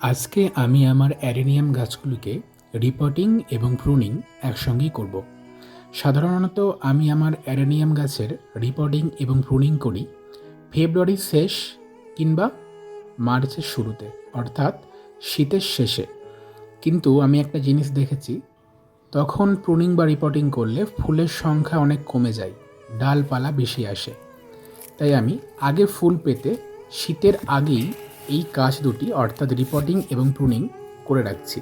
আজকে আমি আমার অ্যারেনিয়াম গাছগুলিকে রিপোর্টিং এবং প্রুনিং একসঙ্গেই করব। সাধারণত আমি আমার অ্যারেনিয়াম গাছের রিপোর্টিং এবং প্রুনিং করি ফেব্রুয়ারির শেষ কিংবা মার্চের শুরুতে, অর্থাৎ শীতের শেষে কিন্তু আমি একটা জিনিস দেখেছি, তখন প্রুনিং বা রিপোর্টিং করলে ফুলের সংখ্যা অনেক কমে যায়, ডালপালা বেশি আসে তাই আমি আগে ফুল পেতে শীতের আগেই এই কাজ দুটি, অর্থাৎ রিপোর্টিং এবং প্রুনিং করে রাখছি।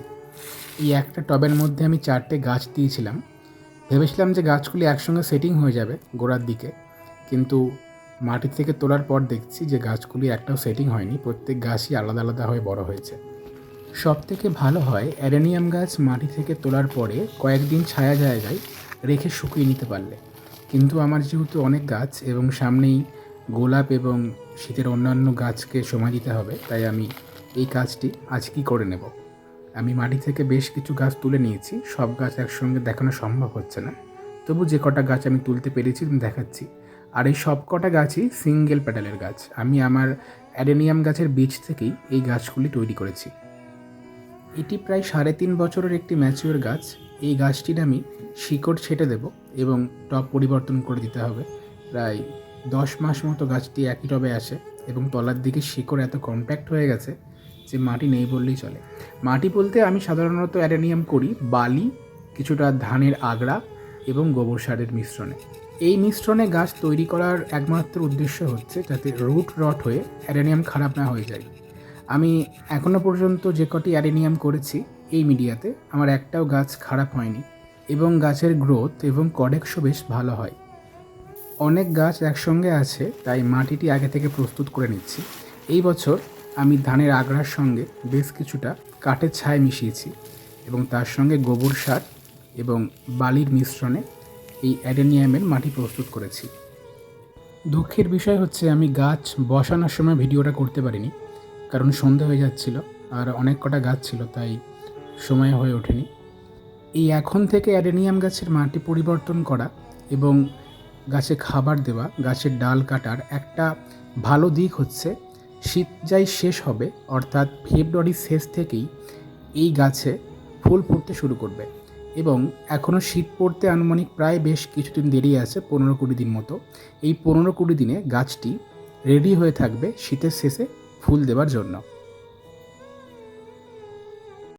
এই একটা টবের মধ্যে আমি চারটে গাছ দিয়েছিলাম। ভেবেছিলাম যে গাছগুলি একসঙ্গে সেটিং হয়ে যাবে গোড়ার দিকে। কিন্তু মাটি থেকে তোলার পর দেখছি যে গাছগুলি একটাও সেটিং হয়নি, প্রত্যেক গাছই আলাদা আলাদা হয়ে বড় হয়েছে। সব থেকে ভালো হয়, অ্যারেনিয়াম গাছ মাটি থেকে তোলার পরে কয়েকদিন ছায়া জায়গায় রেখে শুকিয়ে নিতে পারলে। কিন্তু আমার যেহেতু অনেক গাছ এবং সামনেই গোলাপ এবং শীতের অন্যান্য গাছকে সময় দিতে হবে, তাই আমি এই কাজটি আজকেই করে নেব। আমি মাটি থেকে বেশ কিছু গাছ তুলে নিয়েছি, সব গাছ একসঙ্গে দেখানো সম্ভব হচ্ছে না। তবু যে কটা গাছ আমি তুলতে পেরেছি, আমি দেখাচ্ছি। আর এই সব কটা গাছই সিঙ্গেল প্যাডেলের গাছ। আমি আমার অ্যাডেনিয়াম গাছের বীজ থেকেই এই গাছগুলি তৈরি করেছি। এটি প্রায় সাড়ে তিন বছরের একটি ম্যাচিওর গাছ। এই গাছটির আমি শিকড় ছেটে দেব এবং টব পরিবর্তন করে দিতে হবে। প্রায় দশ মাস মতো গাছটি একই টবে আসে এবং তলার দিকে শিকড় এত কম্প্যাক্ট হয়ে গেছে যে মাটি নেই বললেই চলে। মাটি বলতে আমি সাধারণত অ্যাডেনিয়াম করি, বালি, কিছুটা ধানের আগড়া এবং গোবর সারের মিশ্রণে। এই মিশ্রণে গাছ তৈরি করার একমাত্র উদ্দেশ্য হচ্ছে যাতে রুট রট হয়ে অ্যাডেনিয়াম খারাপ না হয়ে যায়। আমি এখনও পর্যন্ত যে কটি অ্যাডেনিয়াম করেছি এই মিডিয়াতে, আমার একটাও গাছ খারাপ হয়নি এবং গাছের গ্রোথ এবং কডেক্সও বেশ ভালো হয়। অনেক গাছ একসঙ্গে আছে, তাই মাটিটি আগে থেকে প্রস্তুত করে নিচ্ছি। এই বছর আমি ধানের আগড়ার সঙ্গে বেশ কিছুটা কাঠের ছাই মিশিয়েছি এবং তার সঙ্গে গোবর সার এবং বালির মিশ্রণে এই অ্যাডেনিয়ামের মাটি প্রস্তুত করেছি। দুঃখের বিষয় হচ্ছে আমি গাছ বসানোর সময় ভিডিওটা করতে পারিনি, কারণ সন্ধে হয়ে যাচ্ছিল আর অনেক কটা গাছ ছিল, তাই সময় হয়ে ওঠেনি। এই এখন থেকে অ্যাডেনিয়াম গাছের মাটি পরিবর্তন করা এবং গাছে খাবার দেওয়া, গাছের ডাল কাটার একটা ভালো দিক হচ্ছে, শীত যাই শেষ হবে, অর্থাৎ ফেব্রুয়ারির শেষ থেকেই এই গাছে ফুল ফুটতে শুরু করবে। এবং এখনও শীত পড়তে আনুমানিক প্রায় বেশ কিছুদিন দেরি আছে, পনেরো কুড়ি দিন মতো। এই পনেরো কুড়ি দিনে গাছটি রেডি হয়ে থাকবে শীতের শেষে ফুল দেওয়ার জন্য।